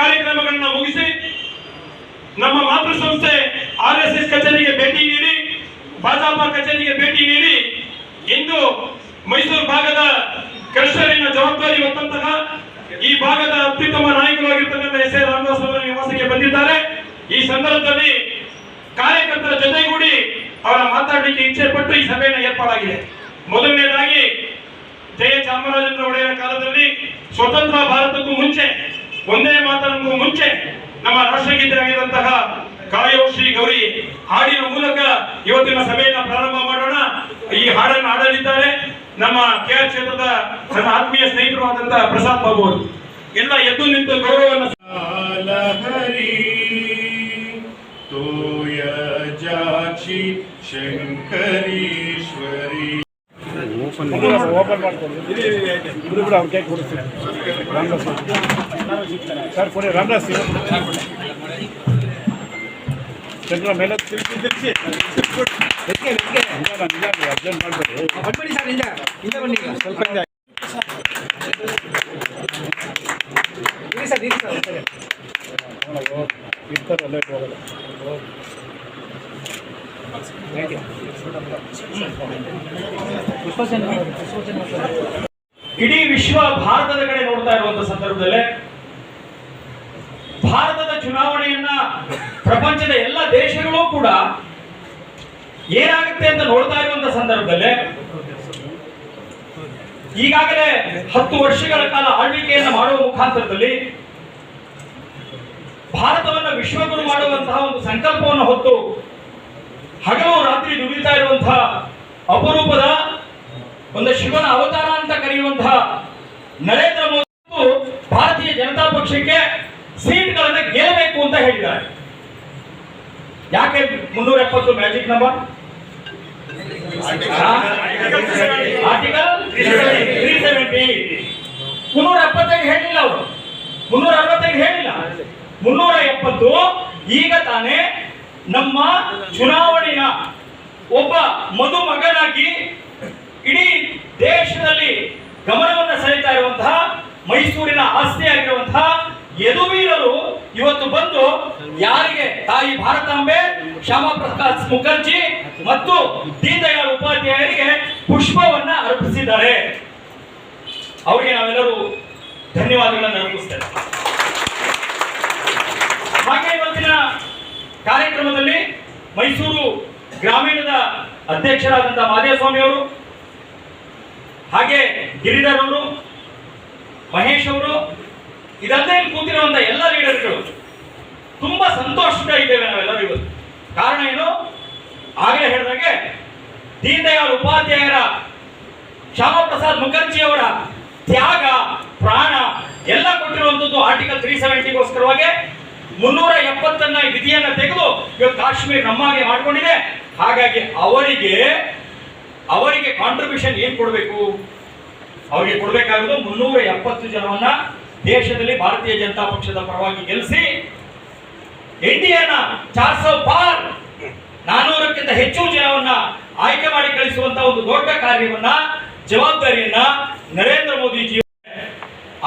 ಕಾರ್ಯಕ್ರಮಗಳನ್ನ ಮುಗಿಸಿ ನಮ್ಮ ಮಾತೃ ಸಂಸ್ಥೆ ಆರ್ ಎಸ್ ಎಸ್ ಕಚೇರಿಗೆ ಭೇಟಿ ನೀಡಿ, ಭಾಜಪ ಕಚೇರಿಗೆ ಭೇಟಿ ನೀಡಿ, ಇಂದು ಮೈಸೂರು ಭಾಗದ ಕೃಷ್ಣರಿನ ಜವಾಬ್ದಾರಿ ಹೊತ್ತಂತಹ ಈ ಭಾಗದ ಅತ್ಯುತ್ತಮ ನಾಯಕರಾಗಿರ್ತಕ್ಕಂಥ ಎಸ್ ಎ ರಾಮದಾಸ್ ಅವರ ನಿವಾಸಕ್ಕೆ ಬಂದಿದ್ದಾರೆ. ಈ ಸಂದರ್ಭದಲ್ಲಿ ಕಾರ್ಯಕರ್ತರ ಜೊತೆಗೂಡಿ ಅವರ ಮಾತಾಡಲಿಕ್ಕೆ ಇಚ್ಛೆ ಪಟ್ಟು ಈ ಸಭೆಯನ್ನು ಏರ್ಪಾಡಾಗಿದೆ. ಮೊದಲನೇದಾಗಿ ಜಯ ಚಾಮರಾಜೇಂದ್ರ ಒಡೆಯರ ಕಾಲದಲ್ಲಿ ಸ್ವತಂತ್ರ ಭಾರತಕ್ಕೂ ಮುಂಚೆ ಒಂದೇ ಮಾತನ್ನು ಮುಂಚೆ ನಮ್ಮ ರಾಷ್ಟ್ರಗೀತರಾಗಿರುವಂತಹ ಕಾಯೋ ಶ್ರೀ ಗೌರಿ ಹಾಡಿನ ಮೂಲಕ ಇವತ್ತಿನ ಸಭೆಯನ್ನು ಪ್ರಾರಂಭ ಮಾಡೋಣ. ಈ ಹಾಡನ್ನು ಹಾಡಲಿದ್ದಾರೆ. ನಮ್ಮ ಕೆ ಕ್ಷೇತ್ರದ ನನ್ನ ಆತ್ಮೀಯ ಸ್ನೇಹಿತರು ಆದಂತಹ ಪ್ರಸಾದ್ ಬಾಬು ಅವರು. ಎಲ್ಲ ಎದ್ದು ನಿಂತು ಗೌರವವನ್ನು ಶಂಕರಿ. ಓಪನ್ ಮಾಡ್ಕೊಂಡು ಇದು ಕೂಡ ಅವ್ರ ಕೈ ಕೊಡಿಸ್ತೀನಿ ರಾಮದಾಸ್ ಸರ್ ಕೊಡಿ ರಾಮದಾಸ್ ಚಂದ್ರ ಮೇಲೆ ತಿರ್ಸಿ ತಿರ್ಸಿ ಅರ್ಜೆಂಟ್ ಮಾಡಬೇಡಿ ಬನ್ನಿ ಸರ್ ಹಿಂದೆ ಹಿಂದೆ ಬನ್ನಿ ಈಗ. ಸ್ವಲ್ಪ ಹಿಂದೆ ಇರಿ ಸರ್ ಇರಿ ಸರ್ ಇರ್ತಾರೆ ಅಲ್ಲೇ ಹೋಗಲ್ಲ ಇಡೀ ವಿಶ್ವ ಭಾರತದ ಕಡೆ ನೋಡ್ತಾ ಇರುವಂತ ಸಂದರ್ಭದಲ್ಲೇ ಭಾರತದ ಚುನಾವಣೆಯನ್ನ ಪ್ರಪಂಚದ ಎಲ್ಲ ದೇಶಗಳು ಕೂಡ ಏನಾಗುತ್ತೆ ಅಂತ ನೋಡ್ತಾ ಇರುವಂತ ಸಂದರ್ಭದಲ್ಲೇ ಈಗಾಗಲೇ ಹತ್ತು ವರ್ಷಗಳ ಕಾಲ ಆಳ್ವಿಕೆಯನ್ನು ಮಾಡುವ ಮುಖಾಂತರದಲ್ಲಿ ಭಾರತವನ್ನು ವಿಶ್ವಗುರು ಮಾಡುವಂತಹ ಒಂದು ಸಂಕಲ್ಪವನ್ನು ಹೊತ್ತು ಹಗಲು ರಾತ್ರಿ ದುಡಿತಾ ಇರುವಂತಹ ಅಪರೂಪದ ಒಂದು ಶಿವನ ಅವತಾರ ಅಂತ ಕರೆಯುವಂತಹ ನರೇಂದ್ರ ಮೋದಿ ಭಾರತೀಯ ಜನತಾ ಪಕ್ಷಕ್ಕೆ ಸೀಟ್ಗಳನ್ನು ಗೆಲ್ಲಬೇಕು ಅಂತ ಹೇಳಿದ್ದಾರೆ. ಯಾಕೆ ಮುನ್ನೂರ ಎಪ್ಪತ್ತು ಮ್ಯಾಜಿಕ್ ನಂಬರ್? ಮುನ್ನೂರ ಎಪ್ಪತ್ತೈದು ಹೇಳಿಲ್ಲ ಅವರು. ಮುನ್ನೂರ ಅರವತ್ತೈದು ಹೇಳಿಲ್ಲ. ಮುನ್ನೂರ ಎಪ್ಪತ್ತು ಈಗ ತಾನೇ ನಮ್ಮ ಚುನಾವಣೆಯ ಒಬ್ಬ ಮದುಮಗನಾಗಿ ಇಡೀ ದೇಶದಲ್ಲಿ ಗಮನವನ್ನು ಸೆಳೆತಾ ಇರುವಂತಹ ಮೈಸೂರಿನ ಆಸ್ತಿಯಾಗಿರುವಂತಹ ಯದುವೀರರು ಇವತ್ತು ಬಂದು ಯಾರಿಗೆ ತಾಯಿ ಭಾರತಾಂಬೆ, ಶ್ಯಾಮ ಪ್ರಕಾಶ್ ಮುಖರ್ಜಿ ಮತ್ತು ದೀನದಯಾಳ್ ಉಪಾಧ್ಯಾಯರಿಗೆ ಪುಷ್ಪವನ್ನ ಅರ್ಪಿಸಿದ್ದಾರೆ. ಅವರಿಗೆ ನಾವೆಲ್ಲರೂ ಧನ್ಯವಾದಗಳನ್ನು ಅರ್ಪಿಸ್ತೇವೆ. ಹಾಗೆ ಇವತ್ತಿನ ಕಾರ್ಯಕ್ರಮದಲ್ಲಿ ಮೈಸೂರು ಗ್ರಾಮೀಣದ ಅಧ್ಯಕ್ಷರಾದಂತಹ ಮಾದೇಸ್ವಾಮಿ ಅವರು, ಹಾಗೆ ಗಿರಿಧರ್ ಅವರು, ಮಹೇಶ್ ಅವರು, ಇದಲ್ಲದೆ ಕೂತಿರುವಂತಹ ಎಲ್ಲ ಲೀಡರ್ಗಳು ತುಂಬಾ ಸಂತೋಷದ ಇದ್ದೇವೆ ನಾವೆಲ್ಲರೂ ಇವತ್ತು. ಕಾರಣ ಏನು? ಆಗಲೇ ಹೇಳಿದಾಗೆ ದೀನ್ ದಯಾಳ್ ಉಪಾಧ್ಯಾಯರ ಶ್ಯಾಮ ಪ್ರಸಾದ್ ಮುಖರ್ಜಿ ಅವರ ತ್ಯಾಗ, ಪ್ರಾಣ ಎಲ್ಲ ಕೊಟ್ಟಿರುವಂತದ್ದು ಆರ್ಟಿಕಲ್ ತ್ರೀ ಸೆವೆಂಟಿಗೋಸ್ಕರವಾಗಿ ಮುನ್ನೂರ ಎಪ್ಪತ್ತನ್ನ ವಿಧಿಯನ್ನ ತೆಗೆದು ಇವತ್ತು ಕಾಶ್ಮೀರ ನಮ್ಮಾಗೆ ಮಾಡ್ಕೊಂಡಿದೆ. ಹಾಗಾಗಿ ಅವರಿಗೆ ಅವರಿಗೆ ಕಾಂಟ್ರಿಬ್ಯೂಷನ್ ಏನ್ ಕೊಡಬೇಕು? ಅವರಿಗೆ ಕೊಡಬೇಕಾಗುದು ಮುನ್ನೂರ ಎಪ್ಪತ್ತು ಜನವನ್ನ ದೇಶದಲ್ಲಿ ಭಾರತೀಯ ಜನತಾ ಪಕ್ಷದ ಪರವಾಗಿ ಗೆಲ್ಲಿಸಿ ಇಂಡಿಯಾನ ಚಾರ್ ಸೌ ಪಾರ್ ನಾನೂರಕ್ಕಿಂತ ಹೆಚ್ಚು ಜನವನ್ನ ಆಯ್ಕೆ ಮಾಡಿ ಕಳಿಸುವಂತ ಒಂದು ದೊಡ್ಡ ಕಾರ್ಯವನ್ನ, ಜವಾಬ್ದಾರಿಯನ್ನ ನರೇಂದ್ರ ಮೋದಿಜಿ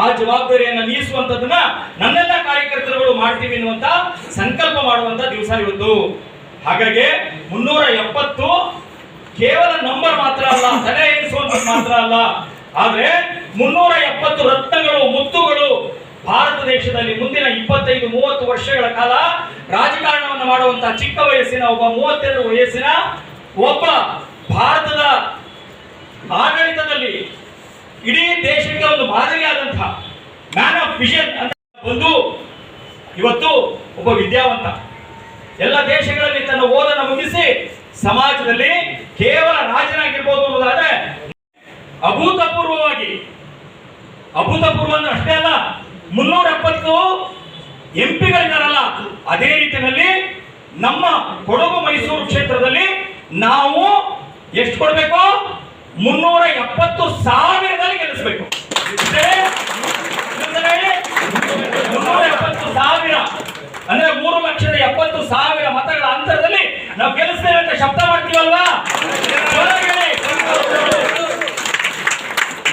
ಆ ಜವಾಬ್ದಾರಿಯನ್ನ ನೀಗಿಸುವಂತದನ್ನ ನನ್ನೆಲ್ಲ ಕಾರ್ಯಕರ್ತರುಗಳು ಮಾಡ್ತೀವಿ ಅನ್ನುವಂತ ಸಂಕಲ್ಪ ಮಾಡುವಂತ ದಿವಸ ಇವತ್ತು. ಹಾಗಾಗಿ ಮುನ್ನೂರ ಎಪ್ಪತ್ತು ಕೇವಲ ನಂಬರ್ ಮಾತ್ರ ಅಲ್ಲ, ತಲೆ ಎನಿಸುವಂತ ಮಾತ್ರ ಅಲ್ಲ. ಆದ್ರೆ ಮುನ್ನೂರ ಎಪ್ಪತ್ತು ರತ್ನಗಳು, ಮುತ್ತುಗಳು ಭಾರತ ದೇಶದಲ್ಲಿ ಮುಂದಿನ ಇಪ್ಪತ್ತೈದು, ಮೂವತ್ತು ವರ್ಷಗಳ ಕಾಲ ರಾಜಕಾರಣವನ್ನು ಮಾಡುವಂತಹ ಚಿಕ್ಕ ವಯಸ್ಸಿನ, ಒಬ್ಬ ಮೂವತ್ತೆರಡು ವಯಸ್ಸಿನ ಒಬ್ಬ ಭಾರತದ ಆಡಳಿತದಲ್ಲಿ ಇಡೀ ದೇಶಕ್ಕೆ ಒಂದು ಮಾದರಿಯಾದಂತಹ ಮ್ಯಾನ್ ಆಫ್ ವಿಷನ್ ಅಂತ ಬಂದು ಇವತ್ತು ಒಬ್ಬ ವಿದ್ಯಾವಂತ. ಎಲ್ಲ ದೇಶಗಳಲ್ಲಿ ತನ್ನ ಓದನ್ನು ಮುಗಿಸಿ ಸಮಾಜದಲ್ಲಿ ಕೇವಲ ರಾಜನಾಗಿರ್ಬೋದು ಅನ್ನೋದಾದ್ರೆ ಅಭೂತಪೂರ್ವವಾಗಿ ಅಭೂತಪೂರ್ವ ಅಷ್ಟೇ ಅಲ್ಲ, ಮುನ್ನೂರ ಎಪ್ಪತ್ತು ಎಂಪಿಗಳಿದಾರಲ್ಲ, ಅದೇ ರೀತಿಯಲ್ಲಿ ನಮ್ಮ ಕೊಡಗು ಮೈಸೂರು ಕ್ಷೇತ್ರದಲ್ಲಿ ನಾವು ಎಷ್ಟು ಕೊಡಬೇಕು? ಮುನ್ನೂರ ಎಪ್ಪತ್ತು ಸಾವಿರದಲ್ಲಿ ಗೆಲ್ಲಿಸಬೇಕು. ಮುನ್ನೂರ ಎಪ್ಪತ್ತು ಸಾವಿರ, ಅಂದ್ರೆ ಮೂರು ಲಕ್ಷದ ಎಪ್ಪತ್ತು ಸಾವಿರ ಮತಗಳ ಅಂತರದಲ್ಲಿ ನಾವು ಗೆಲ್ಲಿಸ್ತೇವೆ ಅಂತ ಶಬ್ದ ಮಾಡ್ತೀವಲ್ವಾ?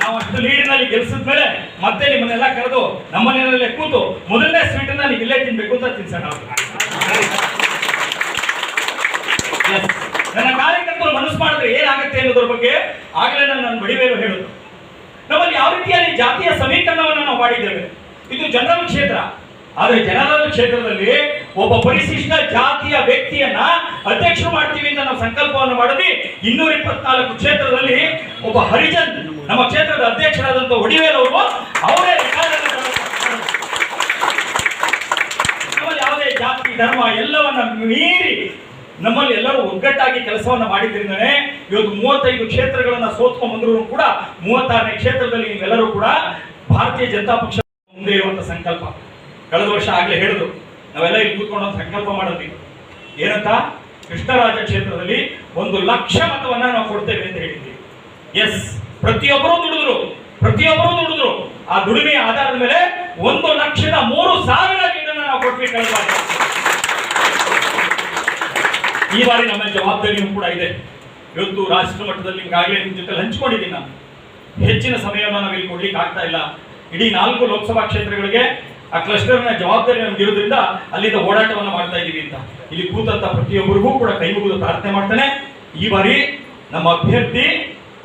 ನಾವು ಅಷ್ಟು ಲೀಡಿನಲ್ಲಿ ಗೆಲ್ಲಿಸಿದ ಮೇಲೆ ಮತ್ತೆ ನಿಮ್ಮನ್ನೆಲ್ಲ ಕರೆದು ನಮ್ಮ ಮನೆಯಲ್ಲೇ ಕೂತು ಮೊದಲನೇ ಸ್ವೀಟ್ ಅನ್ನ ನೀವು ಇಲ್ಲೇ ತಿನ್ಬೇಕು ಅಂತ ತಿನ್ಸೋಣ. ನನ್ನ ನನ್ನ ಕಾರ್ಯಕರ್ತರು ಮನಸ್ಸು ಮಾಡಿದ್ರೆ ಏನಾಗುತ್ತೆ ಅನ್ನೋದ್ರ ಬಗ್ಗೆ ಆಗಲೇ ನಾನು ಬಡಿವೇಲು ಹೇಳುದು. ನಮ್ಮಲ್ಲಿ ಯಾವ ರೀತಿಯಲ್ಲಿ ಜಾತಿಯ ಸಮೀಕರಣವನ್ನು ನಾವು ಮಾಡಿದ್ದೇವೆ? ಇದು ಜನರಲ್ ಕ್ಷೇತ್ರ. ಆದರೆ ಜನರಲ್ ಕ್ಷೇತ್ರದಲ್ಲಿ ಒಬ್ಬ ಪರಿಶಿಷ್ಟ ಜಾತಿಯ ವ್ಯಕ್ತಿಯನ್ನ ಅಧ್ಯಕ್ಷರು ಮಾಡ್ತೀವಿ ಅಂತ ನಾವು ಸಂಕಲ್ಪವನ್ನು ಮಾಡಿದ್ವಿ. ಇನ್ನೂರ ಇಪ್ಪತ್ನಾಲ್ಕು ಕ್ಷೇತ್ರದಲ್ಲಿ ಒಬ್ಬ ಹರಿಜನ್, ನಮ್ಮ ಕ್ಷೇತ್ರದ ಅಧ್ಯಕ್ಷರಾದಂತ ಅವರೇ. ನಮ್ಮಲ್ಲಿ ಯಾವುದೇ ಜಾತಿ, ಧರ್ಮ ಎಲ್ಲವನ್ನ ಮೀರಿ ನಮ್ಮಲ್ಲಿ ಎಲ್ಲರೂ ಒಗ್ಗಟ್ಟಾಗಿ ಕೆಲಸವನ್ನ ಮಾಡಿದ್ರಿಂದನೇ ಇವತ್ತು ಮೂವತ್ತೈದು ಕ್ಷೇತ್ರಗಳನ್ನ ಸೋತ್ಕೊಂಡ್ ಬಂದ್ರು ಕೂಡ ಮೂವತ್ತಾರನೇ ಕ್ಷೇತ್ರದಲ್ಲಿ ನೀವೆಲ್ಲರೂ ಕೂಡ ಭಾರತೀಯ ಜನತಾ ಪಕ್ಷ ಮುಂದೆ ಇರುವಂತ ಸಂಕಲ್ಪ. ಕಳೆದ ವರ್ಷ ಆಗ್ಲೇ ಹೇಳಿದ್ರು, ನಾವೆಲ್ಲ ಇಲ್ಲಿ ಕೂತ್ಕೊಂಡು ಸಂಕಲ್ಪ ಮಾಡಿದ್ವಿ ಏನಂತ? ಕೃಷ್ಣರಾಜ ಕ್ಷೇತ್ರದಲ್ಲಿ ಒಂದು ಲಕ್ಷ ಮತವನ್ನ ನಾವು ಕೊಡ್ತೇವೆ ಅಂತ ಹೇಳಿದ್ವಿ. ಎಸ್ ಪ್ರತಿಯೊಬ್ಬರು ದುಡಿದ್ರು ಪ್ರತಿಯೊಬ್ಬರು ದುಡಿದ್ರು. ಆ ದುಡಿಮೆಯ ಆಧಾರದ ಮೇಲೆ ಒಂದು ಲಕ್ಷದ ಮೂರು ಸಾವಿರ ಗಿಡನ ನಾವು ಬಾರಿ. ಈ ಬಾರಿ ನಮ್ಮ ಜವಾಬ್ದಾರಿಯೂ ಕೂಡ ಇದೆ. ಇವತ್ತು ರಾಷ್ಟ್ರ ಮಟ್ಟದಲ್ಲಿ ಈಗಾಗಲೇ ನಿಮ್ಮ ಜೊತೆ ಹಂಚಿಕೊಂಡಿದ್ದೀನಿ ನಾನು. ಹೆಚ್ಚಿನ ಸಮಯವನ್ನು ನಾವು ಇಲ್ಲಿ ಕೊಡ್ಲಿಕ್ಕೆ ಆಗ್ತಾ ಇಲ್ಲ. ಇಡೀ ನಾಲ್ಕು ಲೋಕಸಭಾ ಕ್ಷೇತ್ರಗಳಿಗೆ ಆ ಕ್ಲಸ್ಟರ್ನ ಜವಾಬ್ದಾರಿ ನಮ್ಗೆ ಇರೋದ್ರಿಂದ ಅಲ್ಲಿಂದ ಹೋರಾಟವನ್ನು ಮಾಡ್ತಾ ಇದ್ದೀವಿ ಅಂತ. ಇಲ್ಲಿ ಕೂತಂತ ಪ್ರತಿಯೊಬ್ಬರಿಗೂ ಕೂಡ ಕೈ ಮುಗಿದು ಪ್ರಾರ್ಥನೆ ಮಾಡ್ತಾನೆ. ಈ ಬಾರಿ ನಮ್ಮ ಅಭ್ಯರ್ಥಿ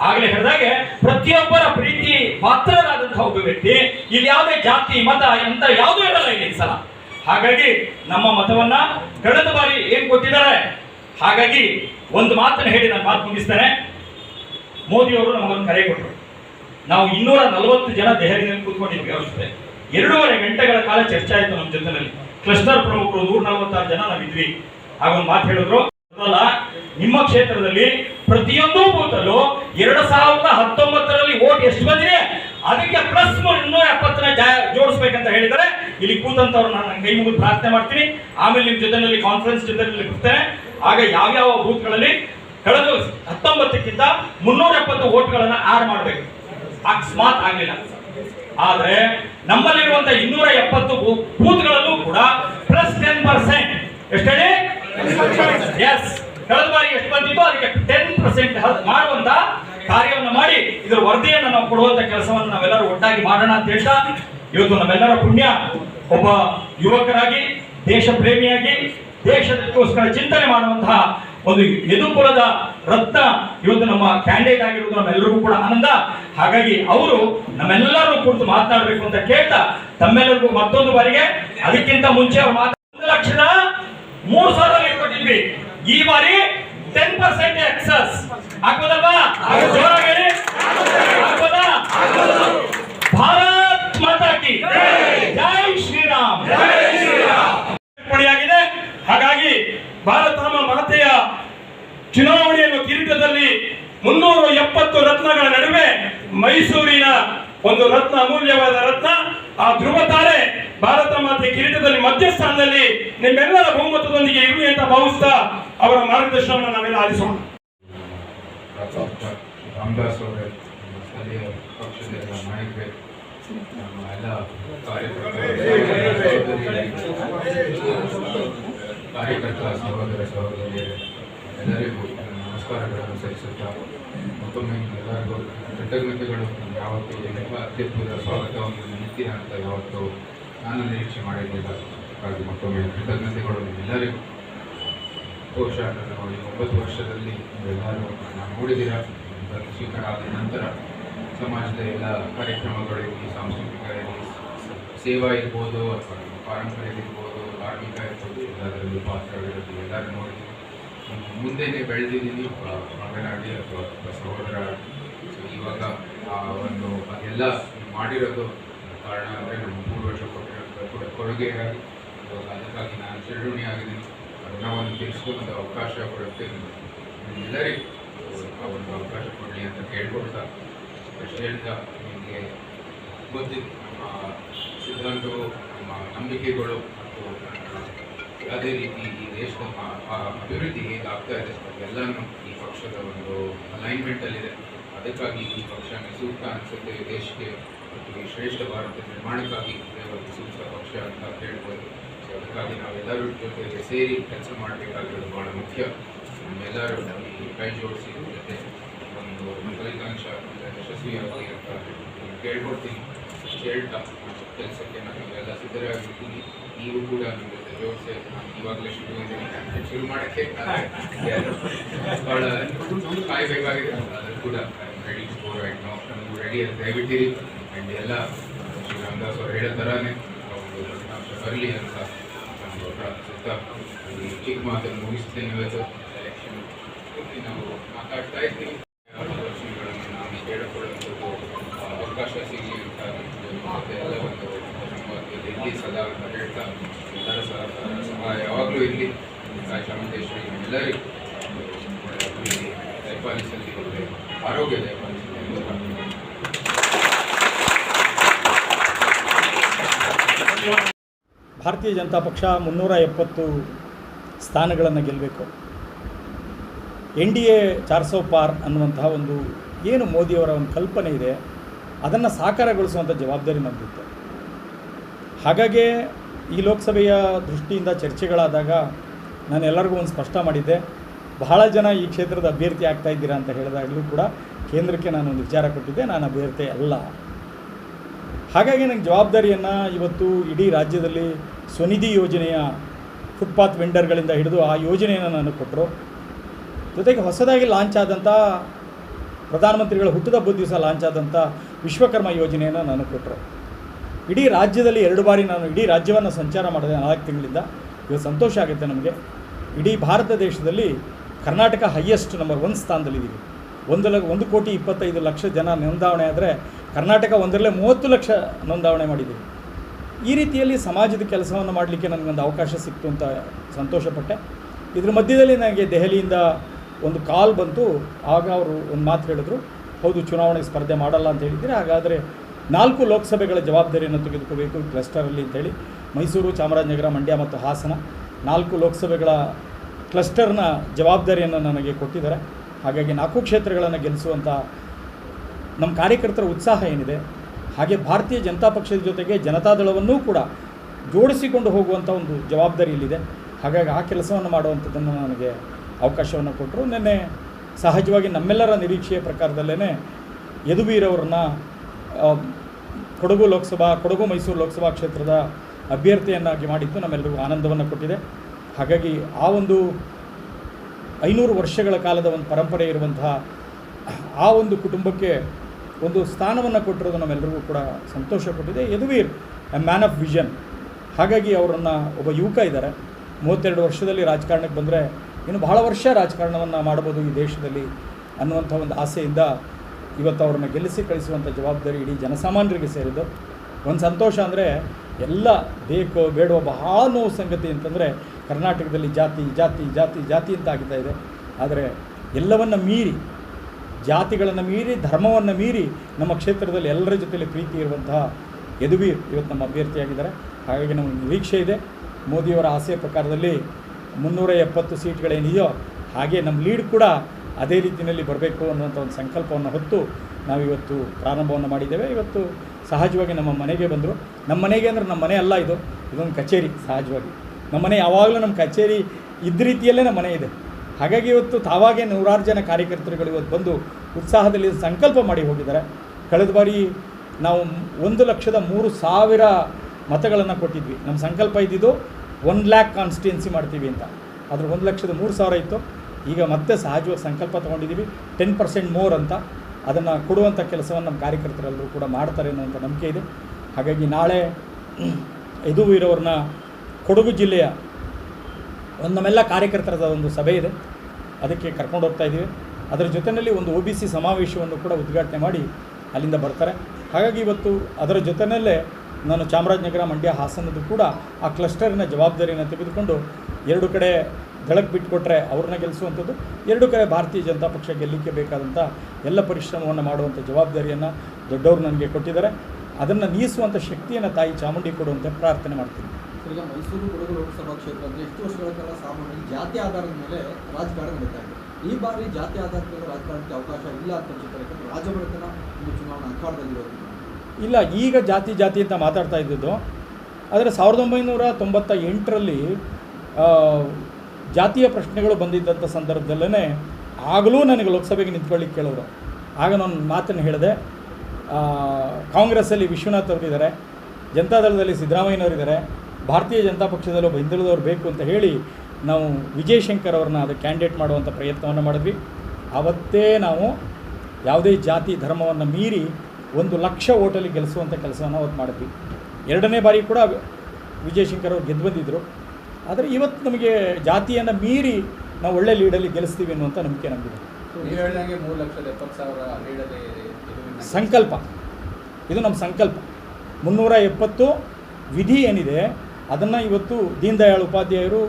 ಆಗಲೇ ಹೇಳಿದಾಗೆ ಪ್ರತಿಯೊಬ್ಬರ ಪ್ರೀತಿ ಪಾತ್ರರಾದಂತಹ ಒಬ್ಬ ವ್ಯಕ್ತಿ, ಇಲ್ಲಿ ಯಾವುದೇ ಜಾತಿ, ಮತ, ಅಂತ ಯಾವುದೂ ಇರಲ್ಲ ಇಲ್ಲಿ ಸಲ. ಹಾಗಾಗಿ ನಮ್ಮ ಮತವನ್ನ ಕಳೆದ ಬಾರಿ ಏನ್ ಕೊಟ್ಟಿದ್ದಾರೆ? ಹಾಗಾಗಿ ಒಂದು ಮಾತನ್ನು ಹೇಳಿ ನಾನು ಮಾತು ಮುಗಿಸ್ತೇನೆ. ಮೋದಿ ಅವರು ನಮಗೊಂದು ಕರೆ ಕೊಟ್ಟರು. ನಾವು ಇನ್ನೂರ ನಲವತ್ತು ಜನ ದೆಹಲಿಯಲ್ಲಿ ಕೂತ್ಕೊಂಡಿದ್ವಿ ಅವ್ರ ಎರಡೂವರೆ ಗಂಟೆಗಳ ಕಾಲ ಚರ್ಚೆ ಆಯ್ತು ನಮ್ಮ ಜೊತೆನಲ್ಲಿ ಕ್ಲಸ್ಟರ್ ಪ್ರಮುಖರು ನೂರ ನಲವತ್ತಾರು ಜನ ನಾವಿದ್ವಿ. ಹಾಗೊಂದು ಮಾತು ಹೇಳಿದ್ರು. ಅಲ್ಲ, ನಿಮ್ಮ ಕ್ಷೇತ್ರದಲ್ಲಿ ಪ್ರತಿಯೊಂದು ಬೂತಲ್ಲೂ ಎರಡು ಸಾವಿರದ ಹತ್ತೊಂಬತ್ತರಲ್ಲಿ ಓಟ್ ಎಷ್ಟು ಬಂದಿದೆ? ಅದಕ್ಕೆ ಪ್ಲಸ್ ಇನ್ನೂರ ಎಪ್ಪತ್ತನ ಜೋಡಿಸ್ಬೇಕಂತ ಹೇಳಿದರೆ ಇಲ್ಲಿ ಕೂತಂತವ್ರು ನಾನು ಕೈ ಮುಗಿದು ಪ್ರಾರ್ಥನೆ ಮಾಡ್ತೀನಿ. ಆಮೇಲೆ ನಿಮ್ಮ ಜೊತೆನಲ್ಲಿ ಕಾನ್ಫರೆನ್ಸ್ ಜೊತೆನಲ್ಲಿ ಬರ್ತೇನೆ ಆಗ ಯಾವ್ಯಾವ ಬೂತ್ಗಳಲ್ಲಿ ಕಳೆದ ಹತ್ತೊಂಬತ್ತಕ್ಕಿಂತ ಮುನ್ನೂರ ಎಪ್ಪತ್ತು ಓಟ್ಗಳನ್ನ ಆರ್ ಮಾಡಬೇಕು. ಅಕಸ್ಮಾತ್ ಆಗಲಿಲ್ಲ. ಆದರೆ ನಮ್ಮಲ್ಲಿರುವಂತ ಇನ್ನೂರ ಎಪ್ಪತ್ತು ಬೂತ್ಗಳಲ್ಲೂ ಕೂಡ ಪ್ಲಸ್ ಟೆನ್ ಪರ್ಸೆಂಟ್ ಎಷ್ಟು ಎಸ್ ಕಳೆದ ಬಾರಿ ಎಷ್ಟು ಬಂದಿತ್ತು ಅದಕ್ಕೆ ಟೆನ್ ಪರ್ಸೆಂಟ್ ಮಾಡುವಂತ ಕಾರ್ಯವನ್ನು ಮಾಡಿ ಇದರ ವರದಿಯನ್ನು ನಾವು ಕೊಡುವಂತ ಕೆಲಸವನ್ನು ನಾವೆಲ್ಲರೂ ಒಟ್ಟಾಗಿ ಮಾಡೋಣ ಅಂತ ಹೇಳ್ತಾ, ಇವತ್ತು ನಮ್ಮೆಲ್ಲರ ಪುಣ್ಯ. ಒಬ್ಬ ಯುವಕರಾಗಿ ದೇಶ ಪ್ರೇಮಿಯಾಗಿ ದೇಶದಕ್ಕೋಸ್ಕರ ಚಿಂತನೆ ಮಾಡುವಂತಹ ಒಂದು ಎದುಕುಲದ ರತ್ನ ಇವತ್ತು ನಮ್ಮ ಕ್ಯಾಂಡಿಡೇಟ್ ಆಗಿರುವುದು ನಮ್ಮೆಲ್ಲರಿಗೂ ಕೂಡ ಆನಂದ. ಹಾಗಾಗಿ ಅವರು ನಮ್ಮೆಲ್ಲರೂ ಕುರಿತು ಮಾತನಾಡಬೇಕು ಅಂತ ಕೇಳ್ತಾ, ತಮ್ಮೆಲ್ಲರಿಗೂ ಮತ್ತೊಂದು ಬಾರಿಗೆ. ಅದಕ್ಕಿಂತ ಮುಂಚೆ ಅವರು ಮಾತಾಡ ಒಂದು ಲಕ್ಷದ ಮೂರು ಸಾವಿರ ಕೊಟ್ಟಿದ್ವಿ. ಈ ಬಾರಿ ಟೆನ್ ಪರ್ಸೆಂಟ್ ಎಕ್ಸಸ್ ಆಗ್ಬೋದಲ್ವಾ ಜೋರಾಗಿ ಆಗ್ಬೋದಾ? ಭಾರತ್ ಮಾತಾ ಜೈ. ಶ್ರೀರಾಮ್. ಹಾಗಾಗಿ ಭಾರತ ಮಾತೆಯ ಚುನಾವಣೆಯನ್ನು ಕಿರೀಟದಲ್ಲಿ ಮುನ್ನೂರ ಎಪ್ಪತ್ತು ರತ್ನಗಳ ನಡುವೆ ಮೈಸೂರಿನ ಒಂದು ರತ್ನ, ಅಮೂಲ್ಯವಾದ ರತ್ನ, ಆ ಧ್ರುವ ತಾರೆ ಭಾರತ ಮಾತೆ ಕಿರೀಟದಲ್ಲಿ ಮಧ್ಯಸ್ಥಾನದಲ್ಲಿ ನಿಮ್ಮೆಲ್ಲರ ಬಹುಮತದೊಂದಿಗೆ ಇರಲಿ ಅಂತ ಭಾವಿಸ್ತಾ ಅವರ ಮಾರ್ಗದರ್ಶನವನ್ನು ನಾವೆಲ್ಲ ಆಲಿಸೋಣ. ರಾಮದಾಸ್ ಅವರೇ ಸ್ಥಳೀಯ ಪಕ್ಷದ ನಮ್ಮ ಕಾರ್ಯಕರ್ತರ ಸಹೋದರ ಸಹೋದರಿಯರೇ, ಎಲ್ಲರಿಗೂ ನಮಸ್ಕಾರಗಳನ್ನು ಸಲ್ಲಿಸುತ್ತಾ ಮತ್ತೊಮ್ಮೆ ಎಲ್ಲರಿಗೂ ಕೃತಜ್ಞತೆಗಳು. ಯಾವತ್ತೂ ಎಲ್ಲ ಅತ್ಯದ್ಭುತ ಸ್ವಾಗತವನ್ನು ನೀಡ್ತೀರ ಅಂತ ಯಾವತ್ತೂ ನಾನು ನಿರೀಕ್ಷೆ ಮಾಡಿದ್ದಿಲ್ಲ ಹಾಗಾಗಿ ಮತ್ತೊಮ್ಮೆ ಕೃತಜ್ಞತೆಗಳು ಎಲ್ಲರಿಗೂ ನಾನು ಈ ಒಂಬತ್ತು ವರ್ಷದಲ್ಲಿ ಎಲ್ಲರೂ ನಾನು ನೋಡಿದ್ದೀರ ಆದ ನಂತರ ಸಮಾಜದ ಎಲ್ಲ ಕಾರ್ಯಕ್ರಮಗಳು ಈ ಸಾಂಸ್ಕೃತಿಕ ಸೇವಾ ಇರ್ಬೋದು ಅಥವಾ ಪಾರಂಪರ್ಯ ಇರ್ಬೋದು ಧಾರ್ಮಿಕ ಇರ್ಬೋದು, ಎಲ್ಲದರಲ್ಲೂ ಪಾತ್ರಗಳಿರೋದು ಎಲ್ಲರೂ ನೋಡಿ. ಮುಂದೆನೇ ಬೆಳೆದಿದ್ದೀನಿ ಮಗನಾಗಿ ಅಥವಾ ಸಹೋದರ ಇವಾಗ ಆ ಒಂದು ಅದೆಲ್ಲ ಮಾಡಿರೋದು ಕಾರಣ ಅಂದರೆ ನಮ್ಮ ವರ್ಷ ಕೊಟ್ಟಿರೋ ಕೊಡುಗೆಗಾಗಿ, ಇವಾಗ ಅದಕ್ಕಾಗಿ ನಾನು ಚಿರಋಣಿಯಾಗಿದ್ದೀನಿ. ಅದನ್ನ ಒಂದು ತಿಳಿಸ್ಕೊಂಡ ಅವಕಾಶ ಕೊಡುತ್ತೆ ಎಲ್ಲರಿಗೂ ಆ ಒಂದು ಅವಕಾಶ ಕೊಡಲಿ ಅಂತ ಕೇಳ್ಕೊಳ್ತಾ ಅಷ್ಟೇ ಹೇಳ್ತಾ ನಿಮಗೆ ಗೊತ್ತಿತ್ತು ನಮ್ಮ ಸಿದ್ಧಾಂತಗಳು, ನಮ್ಮ ನಂಬಿಕೆಗಳು ಮತ್ತು ಯಾವುದೇ ರೀತಿ ಈ ದೇಶದ ಅಭಿವೃದ್ಧಿ ಹೇಗಾಗ್ತಾ ಇದೆ ಅದೆಲ್ಲನೂ ಈ ಪಕ್ಷದ ಒಂದು ಅಲೈನ್ಮೆಂಟಲ್ಲಿದೆ ಅದಕ್ಕಾಗಿ ಈ ಪಕ್ಷ ಸೂಕ್ತ ಅನಿಸುತ್ತೆ ದೇಶಕ್ಕೆ ಮತ್ತು ಈ ಶ್ರೇಷ್ಠ ಭಾರತ ನಿರ್ಮಾಣಕ್ಕಾಗಿ ಸೂಕ್ತ ಪಕ್ಷ ಅಂತ ಹೇಳ್ಬೋದು. ಅದಕ್ಕಾಗಿ ನಾವೆಲ್ಲರೂ ಜೊತೆಗೆ ಸೇರಿ ಕೆಲಸ ಮಾಡಬೇಕಾಗಿರೋದು ಭಾಳ ಮುಖ್ಯ. ನಮ್ಮೆಲ್ಲರೂ ಕೈ ಜೋಡಿಸಿ ಜೊತೆ ಒಂದು ಫಲಿತಾಂಶ ಯಶಸ್ವಿಯಾಗಿ ಅಂತ ಕೇಳ್ಕೊಡ್ತೀನಿ. ಕೇಳ್ತಾ ಕೆಲಸಕ್ಕೆ ನಾನು ಎಲ್ಲ ಸಿದ್ಧರಾಗಿರ್ತೀನಿ ನೀವು ಕೂಡ ನಮ್ಮ ಜೊತೆ ಜೋಡಿಸಿ, ನಾನು ಇವಾಗಲೇ ಶುರು ಇದ್ದೀನಿ ಶುರು ಮಾಡೋಕ್ಕೆ ಭಾಳ ಕಾಯಬೇಕಾಗಿದೆ. ಅದು ಕೂಡ ರೆಡಿ ಫೋರ್ ರೈಟ್ ನಾವು ನಮಗೂ ರೆಡಿ ಅಂತ ದಯವಿಟ್ಟಿರಿ. ಆ್ಯಂಡ್ ಎಲ್ಲ, ಶ್ರೀ ರಾಮದಾಸ್ ಅವ್ರು ಹೇಳೋ ಥರನೇ ಬರಲಿ ಅಂತ ಈ ಚಿಕ್ಕ ಮಾತನ್ನು ಮುಗಿಸ್ತೇನೆ ಇವತ್ತು ಎಲೆಕ್ಷನ್ ನಾವು ಮಾತಾಡ್ತಾ ಇರ್ತೀವಿ ಆಲೋಚನೆಗಳನ್ನು ನಾವು ಕೇಳಿಕೊಳ್ಳುವಂಥದ್ದು ಆ, ಅವಕಾಶ ಸಿಗಲಿ ಅಂತ ಮತ್ತೆ ಎಲ್ಲ ಒಂದು ಸಂವಾದದಲ್ಲಿ ಇರಲಿ ಸದಾ ಅಂತ ಹೇಳ್ತಾ ಎಲ್ಲರ ಸಹ ಸಹಾಯ ಯಾವಾಗಲೂ ಇರಲಿ ತಾಯಿ ಚಾಮುಂಡೇಶ್ವರಿ ಎಲ್ಲರಿಗೂ ಒಳ್ಳೆಯ ಅಭಿವೃದ್ಧಿ ದಯಪಾಲಿಸಲಿ ಒಳ್ಳೆಯ ಆರೋಗ್ಯ ದಯಪಾಲಿಸಲಿ ಎಂದು ಪ್ರಾರ್ಥನೆ ಭಾರತೀಯ ಜನತಾ ಪಕ್ಷ ಮುನ್ನೂರ ಎಪ್ಪತ್ತು ಸ್ಥಾನಗಳನ್ನು ಗೆಲ್ಲಬೇಕು ಎನ್ ಡಿ ಎ ಚಾರ್ಸೋ ಪಾರ್ ಅನ್ನುವಂತಹ ಒಂದು ಏನು ಮೋದಿಯವರ ಒಂದು ಕಲ್ಪನೆ ಇದೆ, ಅದನ್ನು ಸಾಕಾರಗೊಳಿಸುವಂಥ ಜವಾಬ್ದಾರಿ ನಮ್ಮದಿತ್ತು ಹಾಗಾಗಿ ಈ ಲೋಕಸಭೆಯ ದೃಷ್ಟಿಯಿಂದ ಚರ್ಚೆಗಳಾದಾಗ ನಾನು ಎಲ್ಲರಿಗೂ ಒಂದು ಸ್ಪಷ್ಟ ಮಾಡಿದ್ದೆ, ಬಹಳ ಜನ ಈ ಕ್ಷೇತ್ರದ ಅಭ್ಯರ್ಥಿ ಆಗ್ತಾ ಇದ್ದೀರಾ ಅಂತ ಹೇಳಿದಾಗಲೂ ಕೂಡ ಕೇಂದ್ರಕ್ಕೆ ನಾನು ಒಂದು ವಿಚಾರ ಕೊಟ್ಟಿದ್ದೆ, ನಾನು ಅಭ್ಯರ್ಥಿ ಅಲ್ಲ. ಹಾಗಾಗಿ ನನಗೆ ಜವಾಬ್ದಾರಿಯನ್ನು ಇವತ್ತು ಇಡೀ ರಾಜ್ಯದಲ್ಲಿ ಸ್ವನಿಧಿ ಯೋಜನೆಯ ಫುಟ್ಪಾತ್ ವೆಂಡರ್ಗಳಿಂದ ಹಿಡಿದು ಆ ಯೋಜನೆಯನ್ನು ನನಗೆ ಕೊಟ್ಟರು. ಜೊತೆಗೆ ಹೊಸದಾಗಿ ಲಾಂಚ್ ಆದಂಥ ಪ್ರಧಾನಮಂತ್ರಿಗಳ ಹುಟ್ಟಿದ ದಿವಸ ಲಾಂಚ್ ಆದಂಥ ವಿಶ್ವಕರ್ಮ ಯೋಜನೆಯನ್ನು ನನಗೆ ಕೊಟ್ಟರು. ಇಡೀ ರಾಜ್ಯದಲ್ಲಿ ಎರಡು ಬಾರಿ ನಾನು ಇಡೀ ರಾಜ್ಯವನ್ನು ಸಂಚಾರ ಮಾಡಿದೆ ನಾಲ್ಕು ತಿಂಗಳಿಂದ. ಇವತ್ತು ಸಂತೋಷ ಆಗುತ್ತೆ ನಮಗೆ. ಇಡೀ ಭಾರತ ದೇಶದಲ್ಲಿ ಕರ್ನಾಟಕ ಹೈಯೆಸ್ಟ್ ನಂಬರ್ ಒನ್ ಸ್ಥಾನದಲ್ಲಿದ್ದೀವಿ ಒಂದು ಲ ಒಂದು ಕೋಟಿ ಇಪ್ಪತ್ತೈದು ಲಕ್ಷ ಜನ ನೋಂದಾವಣೆ ಆದರೆ ಕರ್ನಾಟಕ ಒಂದರಲ್ಲೇ ಮೂವತ್ತು ಲಕ್ಷ ನೋಂದಾವಣೆ ಮಾಡಿದ್ದೀವಿ ಈ ರೀತಿಯಲ್ಲಿ ಸಮಾಜದ ಕೆಲಸವನ್ನು ಮಾಡಲಿಕ್ಕೆ ನನಗೊಂದು ಅವಕಾಶ ಸಿಕ್ತು ಅಂತ ಸಂತೋಷಪಟ್ಟೆ. ಇದ್ರ ಮಧ್ಯದಲ್ಲಿ ನನಗೆ ದೆಹಲಿಯಿಂದ ಒಂದು ಕಾಲ್ ಬಂತು. ಆಗ ಅವರು ಒಂದು ಮಾತು ಹೇಳಿದ್ರು, ಹೌದು, ಚುನಾವಣೆಗೆ ಸ್ಪರ್ಧೆ ಮಾಡಲ್ಲ ಅಂತ ಹೇಳಿದರೆ ಹಾಗಾದರೆ ನಾಲ್ಕು ಲೋಕಸಭೆಗಳ ಜವಾಬ್ದಾರಿಯನ್ನು ತೆಗೆದುಕೋಬೇಕು, ಕ್ಲಸ್ಟರಲ್ಲಿ ಅಂತೇಳಿ ಮೈಸೂರು, ಚಾಮರಾಜನಗರ, ಮಂಡ್ಯ ಮತ್ತು ಹಾಸನ ನಾಲ್ಕು ಲೋಕಸಭೆಗಳ ಕ್ಲಸ್ಟರ್ನ ಜವಾಬ್ದಾರಿಯನ್ನು ನನಗೆ ಕೊಟ್ಟಿದ್ದಾರೆ. ಹಾಗಾಗಿ ನಾಲ್ಕು ಕ್ಷೇತ್ರಗಳನ್ನು ಗೆಲ್ಲಿಸುವಂಥ ನಮ್ಮ ಕಾರ್ಯಕರ್ತರ ಉತ್ಸಾಹ ಏನಿದೆ ಹಾಗೆ ಭಾರತೀಯ ಜನತಾ ಪಕ್ಷದ ಜೊತೆಗೆ ಜನತಾದಳವನ್ನೂ ಕೂಡ ಜೋಡಿಸಿಕೊಂಡು ಹೋಗುವಂಥ ಒಂದು ಜವಾಬ್ದಾರಿ ಇಲ್ಲಿದೆ ಹಾಗಾಗಿ ಆ ಕೆಲಸವನ್ನು ಮಾಡುವಂಥದ್ದನ್ನು ನನಗೆ ಅವಕಾಶವನ್ನು ಕೊಟ್ಟರು. ನಿನ್ನೆ ಸಹಜವಾಗಿ ನಮ್ಮೆಲ್ಲರ ನಿರೀಕ್ಷೆಯ ಪ್ರಕಾರದಲ್ಲೇ ಯದುವೀರವ್ರನ್ನ ಕೊಡಗು ಲೋಕಸಭಾ, ಕೊಡಗು ಮೈಸೂರು ಲೋಕಸಭಾ ಕ್ಷೇತ್ರದ ಅಭ್ಯರ್ಥಿಯನ್ನಾಗಿ ಮಾಡಿದ್ದು ನಮ್ಮೆಲ್ಲರಿಗೂ ಆನಂದವನ್ನು ಕೊಟ್ಟಿದೆ. ಹಾಗಾಗಿ ಆ ಒಂದು ಐನೂರು ವರ್ಷಗಳ ಕಾಲದ ಒಂದು ಪರಂಪರೆ ಇರುವಂತಹ ಆ ಒಂದು ಕುಟುಂಬಕ್ಕೆ ಒಂದು ಸ್ಥಾನವನ್ನು ಕೊಟ್ಟಿರೋದು ನಮ್ಮೆಲ್ಲರಿಗೂ ಕೂಡ ಸಂತೋಷ ಕೊಟ್ಟಿದೆ. Yaduveer a man of vision ಹಾಗಾಗಿ ಅವರನ್ನು ಒಬ್ಬ ಯುವಕ ಇದ್ದಾರೆ. ಮೂವತ್ತೆರಡು ವರ್ಷದಲ್ಲಿ ರಾಜಕಾರಣಕ್ಕೆ ಬಂದರೆ ಇನ್ನು ಬಹಳ ವರ್ಷ ರಾಜಕಾರಣವನ್ನು ಮಾಡ್ಬೋದು ಈ ದೇಶದಲ್ಲಿ ಅನ್ನುವಂಥ ಒಂದು ಆಸೆಯಿಂದ ಇವತ್ತು ಅವ್ರನ್ನ ಗೆಲ್ಲಿಸಿ ಕಳಿಸುವಂಥ ಜವಾಬ್ದಾರಿ ಇಡೀ ಜನಸಾಮಾನ್ಯರಿಗೆ ಸೇರಿದ್ದು. ಒಂದು ಸಂತೋಷ ಅಂದರೆ ಎಲ್ಲ ಬೇಕೋ ಬೇಡವೋ ಬಹಳ ನೋವು ಸಂಗತಿ ಅಂತಂದರೆ ಕರ್ನಾಟಕದಲ್ಲಿ ಜಾತಿ ಜಾತಿ ಜಾತಿ ಜಾತಿ ಅಂತ ಆಗ್ತಾ ಇದೆ. ಆದರೆ ಎಲ್ಲವನ್ನು ಮೀರಿ ಜಾತಿಗಳನ್ನು ಮೀರಿ, ಧರ್ಮವನ್ನು ಮೀರಿ ನಮ್ಮ ಕ್ಷೇತ್ರದಲ್ಲಿ ಎಲ್ಲರ ಜೊತೆಯಲ್ಲಿ ಪ್ರೀತಿ ಇರುವಂತಹ ಯದುವೀರ್ ಇವತ್ತು ನಮ್ಮ ಅಭ್ಯರ್ಥಿಯಾಗಿದ್ದಾರೆ ಹಾಗಾಗಿ ನಮಗೆ ನಿರೀಕ್ಷೆ ಇದೆ. ಮೋದಿಯವರ ಆಸೆಯ ಪ್ರಕಾರದಲ್ಲಿ ಮುನ್ನೂರ ಎಪ್ಪತ್ತು ಸೀಟ್ಗಳೇನಿದೆಯೋ ಹಾಗೆ ನಮ್ಮ ಲೀಡ್ ಕೂಡ ಅದೇ ರೀತಿಯಲ್ಲಿ ಬರಬೇಕು ಅನ್ನುವಂಥ ಒಂದು ಸಂಕಲ್ಪವನ್ನು ಹೊತ್ತು ನಾವಿವತ್ತು ಪ್ರಾರಂಭವನ್ನು ಮಾಡಿದ್ದೇವೆ. ಇವತ್ತು ಸಹಜವಾಗಿ ನಮ್ಮ ಮನೆಗೆ ಬಂದರು. ನಮ್ಮ ಮನೆಗೆ ಅಂದರೆ ನಮ್ಮ ಮನೆ ಅಲ್ಲ ಇದು. ಇದೊಂದು ಕಚೇರಿ ಸಹಜವಾಗಿ. ನಮ್ಮ ಮನೆ ಯಾವಾಗಲೂ ನಮ್ಮ ಕಚೇರಿ ಇದ್ದ ರೀತಿಯಲ್ಲೇ ನಮ್ಮ ಮನೆ ಇದೆ. ಹಾಗಾಗಿ ಇವತ್ತು ತಾವಾಗೇ ನೂರಾರು ಜನ ಕಾರ್ಯಕರ್ತರುಗಳು ಇವತ್ತು ಬಂದು ಉತ್ಸಾಹದಲ್ಲಿ ಸಂಕಲ್ಪ ಮಾಡಿ ಹೋಗಿದ್ದಾರೆ. ಕಳೆದ ಬಾರಿ ನಾವು ಒಂದು ಲಕ್ಷದ ಮೂರು ಸಾವಿರ ಮತಗಳನ್ನು ಕೊಟ್ಟಿದ್ವಿ. ನಮ್ಮ ಸಂಕಲ್ಪ ಇದ್ದಿದ್ದು ಒನ್ ಲ್ಯಾಕ್ ಕಾನ್ಸ್ಟಿಟ್ಯೂನ್ಸಿ ಮಾಡ್ತೀವಿ ಅಂತ. ಆದರೆ ಒಂದು ಲಕ್ಷದ ಮೂರು ಸಾವಿರ ಇತ್ತು. ಈಗ ಮತ್ತೆ ಸಹಜವಾಗಿ ಸಂಕಲ್ಪ ತೊಗೊಂಡಿದ್ದೀವಿ. ಟೆನ್ ಪರ್ಸೆಂಟ್ ಮೋರ್ ಅಂತ. ಅದನ್ನು ಕೊಡುವಂಥ ಕೆಲಸವನ್ನು ನಮ್ಮ ಕಾರ್ಯಕರ್ತರೆಲ್ಲರೂ ಕೂಡ ಮಾಡ್ತಾರೆ ಅನ್ನೋಂಥ ನಂಬಿಕೆ ಇದೆ. ಹಾಗಾಗಿ ನಾಳೆ ಯದುವೀರವ್ರನ್ನ ಕೊಡಗು ಜಿಲ್ಲೆಯ ಒಂದು ನಮ್ಮೆಲ್ಲ ಕಾರ್ಯಕರ್ತರದ ಒಂದು ಸಭೆ ಇದೆ. ಅದಕ್ಕೆ ಕರ್ಕೊಂಡು ಹೋಗ್ತಾ ಇದ್ದೀವಿ. ಅದರ ಜೊತೆಯಲ್ಲಿ ಒಂದು ಒ ಬಿ ಸಿ ಸಮಾವೇಶವನ್ನು ಕೂಡ ಉದ್ಘಾಟನೆ ಮಾಡಿ ಅಲ್ಲಿಂದ ಬರ್ತಾರೆ. ಹಾಗಾಗಿ ಇವತ್ತು ಅದರ ಜೊತೆಯಲ್ಲೇ ನಾನು ಚಾಮರಾಜನಗರ ಮಂಡ್ಯ, ಹಾಸನದ್ದು ಕೂಡ ಆ ಕ್ಲಸ್ಟರಿನ ಜವಾಬ್ದಾರಿಯನ್ನು ತೆಗೆದುಕೊಂಡು ಎರಡು ಕಡೆ ದಳಕ್ಕೆ ಬಿಟ್ಟುಕೊಟ್ರೆ ಅವ್ರನ್ನ ಗೆಲ್ಲಿಸುವಂಥದ್ದು ಎರಡು ಕಡೆ ಭಾರತೀಯ ಜನತಾ ಪಕ್ಷ ಗೆಲ್ಲಲಿಕ್ಕೆ ಬೇಕಾದಂಥ ಎಲ್ಲ ಪರಿಶ್ರಮವನ್ನು ಮಾಡುವಂಥ ಜವಾಬ್ದಾರಿಯನ್ನು ದೊಡ್ಡವರು ನನಗೆ ಕೊಟ್ಟಿದ್ದಾರೆ. ಅದನ್ನು ನೀಸುವಂಥ ಶಕ್ತಿಯನ್ನು ತಾಯಿ ಚಾಮುಂಡಿ ಕೊಡುವಂತೆ ಪ್ರಾರ್ಥನೆ ಮಾಡ್ತೀನಿ. ಈಗ ಮೈಸೂರು, ಕೊಡಗು ಲೋಕಸಭಾ ಕ್ಷೇತ್ರ ಅಂದರೆ ಎಷ್ಟು ವರ್ಷಗಳ ಕಾಲ ಸಾಮಾನ್ಯವಾಗಿ ಜಾತಿ ಆಧಾರದ ಮೇಲೆ ರಾಜಕಾರಣ ನಡೀತಾ ಇದೆ. ಈ ಬಾರಿ ಜಾತಿ ಆಧಾರದ ಮೇಲೆ ರಾಜಕಾರಣಕ್ಕೆ ಅವಕಾಶ ಇಲ್ಲ ಅಂತ ಅನ್ಸುತ್ತೆ. ರಾಜಬಡತನ ಒಂದು ಚುನಾವಣಾ ಅಖಾಡದಲ್ಲಿರೋದು ಇಲ್ಲ, ಈಗ ಜಾತಿ ಜಾತಿ ಅಂತ ಮಾತಾಡ್ತಾ ಇದ್ದಿದ್ದು. ಆದರೆ ಸಾವಿರದ ಒಂಬೈನೂರ ತೊಂಬತ್ತ ಎಂಟರಲ್ಲಿ ಜಾತಿಯ ಪ್ರಶ್ನೆಗಳು ಬಂದಿದ್ದಂಥ ಸಂದರ್ಭದಲ್ಲೇ ಆಗಲೂ ನನಗೆ ಲೋಕಸಭೆಗೆ ನಿಂತ್ಕೊಳ್ಳಿಕ್ಕೆ ಕೇಳೋರು. ಆಗ ನಾನು ಮಾತನ್ನು ಹೇಳಿದೆ. ಕಾಂಗ್ರೆಸ್ಸಲ್ಲಿ ವಿಶ್ವನಾಥ್ ಅವರಿದ್ದಾರೆ. ಜನತಾದಳದಲ್ಲಿ ಸಿದ್ದರಾಮಯ್ಯನವರಿದ್ದಾರೆ. ಭಾರತೀಯ ಜನತಾ ಪಕ್ಷದಲ್ಲಿ ಒಬ್ಬ ಹಿಂದುಳಿದವರು ಬೇಕು ಅಂತ ಹೇಳಿ ನಾವು ವಿಜಯ್ ಶಂಕರ್ ಅವ್ರನ್ನ ಅದು ಕ್ಯಾಂಡಿಡೇಟ್ ಮಾಡುವಂಥ ಪ್ರಯತ್ನವನ್ನು ಮಾಡಿದ್ವಿ. ಆವತ್ತೇ ನಾವು ಯಾವುದೇ ಜಾತಿ ಧರ್ಮವನ್ನು ಮೀರಿ ಒಂದು ಲಕ್ಷ ಓಟಲ್ಲಿ ಗೆಲ್ಲಿಸುವಂಥ ಕೆಲಸವನ್ನು ಅವತ್ತು ಮಾಡಿದ್ವಿ. ಎರಡನೇ ಬಾರಿ ಕೂಡ ವಿಜಯ್ ಶಂಕರ್ ಅವರು ಗೆದ್ದು ಬಂದಿದ್ದರು ಆದರೆ ಇವತ್ತು ನಮಗೆ ಜಾತಿಯನ್ನು ಮೀರಿ ನಾವು ಒಳ್ಳೆ ಲೀಡಲ್ಲಿ ಗೆಲ್ಲಿಸ್ತೀವಿ ಅನ್ನುವಂಥ ನಂಬಿಕೆ ನಮಗಿದೆ. ಸಂಕಲ್ಪ. ಇದು ನಮ್ಮ ಸಂಕಲ್ಪ. ಮುನ್ನೂರ ಎಪ್ಪತ್ತು ವಿಧಿ ಏನಿದೆ ಅದನ್ನು ಇವತ್ತು ದೀನ್ ದಯಾಳ್ ಉಪಾಧ್ಯಾಯರು